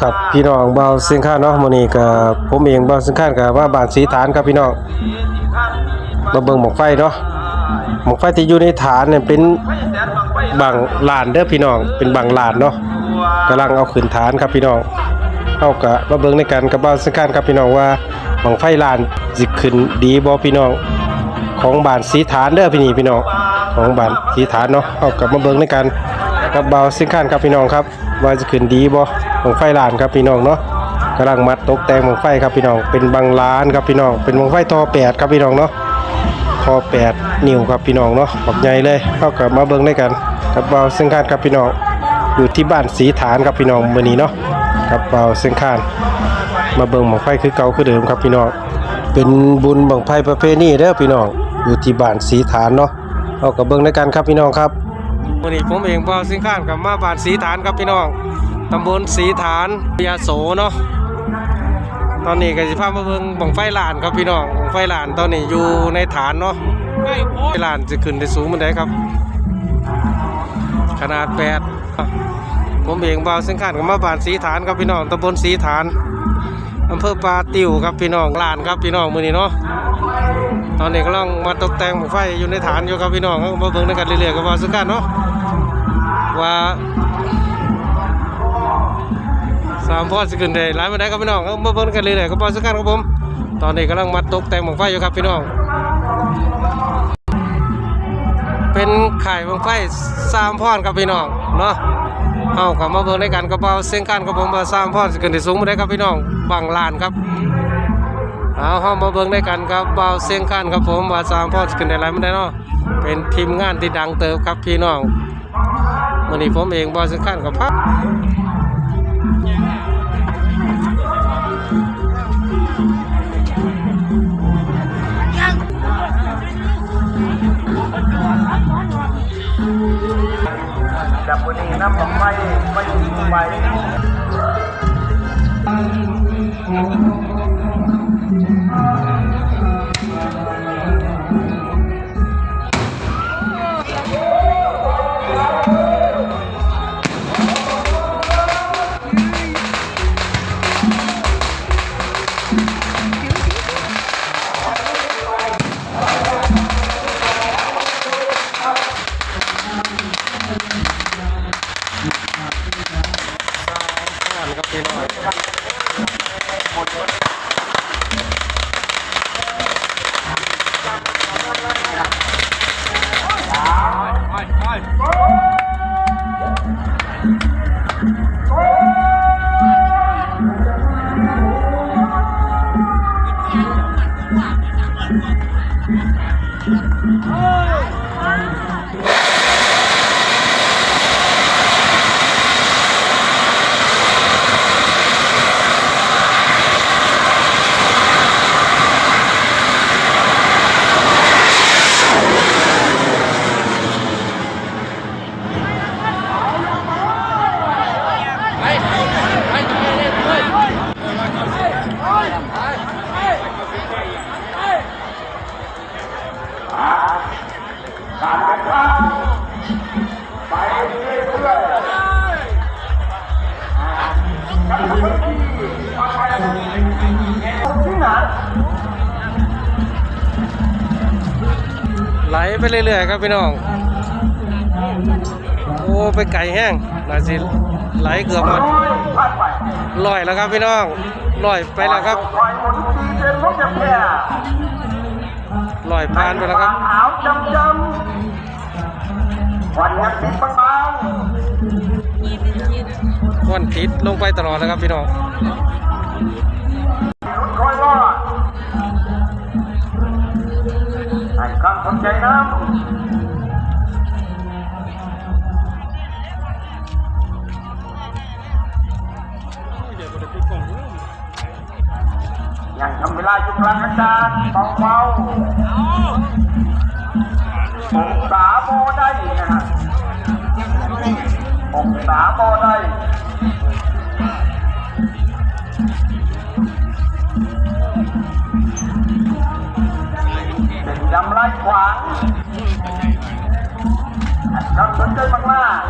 ครับพี่น้องเบาเสียงข้าเนาะมื้อนี้ก็ผมเองเบาเสียงข้านก็ว่าบ้านสีฐานครับพี่น้องมาเบิ่งหมอกไฟเนาะหมอกไฟที่อยู่ในฐานเนี่ยเป็นบางลานเด้อพี่น้องเป็นบางลานเนาะกำลังเอาขึ้นฐานครับพี่น้องเฮาก็มาเบิ่งในกันกับเบาเสียงข้าครับพี่น้องว่าหมอกไฟลานสิขึ้นดีบ่พี่น้องของบ้านสีฐานเด้อพี่นี่พี่น้องของบ้านสีฐานเนาะเฮากับมาเบิ่งในกันกับเบาเสียงข้าครับพี่น้องครับว่าจะขึ้นดีบ่ ของไฟลานครับพี่น้องเนาะกำลังมัดตกแต่งของไฟครับพี่น้อง เป็นบางล้านครับพี่น้อง เป็นของไฟทอแปดครับพี่น้องเนาะทอแปดนิ้วครับพี่น้องเนาะบักใหญ่เลยเข้ากับมาเบิ่งด้วยกันกับเบาเส้นคานครับพี่น้อง อยู่ที่บ้านสีฐานครับพี่น้องมื้อนี้เนาะกับเบาเส้นคาน มาเบิ่งบังไฟคือเก่าคือเดิมครับพี่น้อง เป็นบุญบังไฟประเพณีเด้อพี่น้อง อยู่ที่บ้านสีฐานเนาะเอากับเบิ่งด้วยกันครับพี่น้องครับวันนี้ผมเองเบาสิงข้านกับมาบ้านสีฐานครับพี่น้อง ตำบลสีฐานยาโสเนาะตอนนี้กสิพาพมาเบิ่งบังไฟลานครับพี่น้องบังไฟลานตอนนี้อยู่ในฐานเนาะไฟลานจะขึ้นได้สูงมันได้ครับ ขนาดแปดผมเองเบาสิงข้านกับมาบานสีฐานครับพี่น้องตำบลสีฐานอำเภอปาติวครับพี่น้องลานครับพี่น้องมือนี้เนาะตอนนี้กำลังมาตกแต่งบังไฟอยู่ในฐานอยู่ครับพี่น้องมาเบิ่งด้วยกันเรื่อยๆกับว่าสุกันเนาะว่า สามพอดสิขึ้นได้หลายมาได้ครับพี่น้องก็มาเบิ่งกันเรื่อยกับว่าสุกันครับผม ตอนนี้กำลังมาตกแต่งบังไฟอยู่ครับพี่น้อง เป็นไข่บังไฟสามพอดครับพี่น้องเนาะเอากลับมาเบิ่งด้วยกันกับว่าเส้นกันครับผมว่าสามพอดสิขึ้นได้สูงมาได้ครับพี่น้องบางลานครับเอาห้องมาเบิ่งได้กันครับเบาเสียงขันครับผมว่าสามพ่อขึ้นได้ไรไม่ได้เนาะเป็นทีมงานที่ดังเติบครับพี่น้องวันนี้ผมเองบาเสียงขันกับพัก ดับวันนี้น้ำของไฟไม่ทิ้งไปขัน ค ไปเรื่อยๆครับพี่น้อง โอ้ไปไก่แห้งน่าสิไหลเกือบหมดลอยแล้วครับพี่น้องลอยไปแล้วครับลอยพบจะแพ้ลอยผ่านไปแล้วครับขาวจำจำวันยังติดบางควันพิษลงไปตลอดแล้วครับพี่น้อง ใจน้ำยังทำเวลาอยู่กลางอากาศเบาๆองศาโมได้นะฮะองศาโมได้ ครับสนใจมาก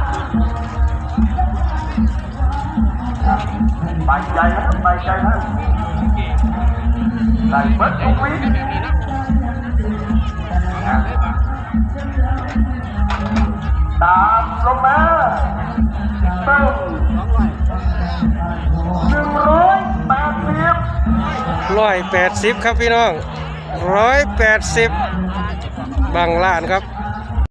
ๆไปใจนะไปใจนะได้เบิดทุกวิตามลงมาเติมหนึ่งร้อยแปดสิบร้อยแปดสิบครับพี่น้องร้อยแปดสิบบังล้านครับ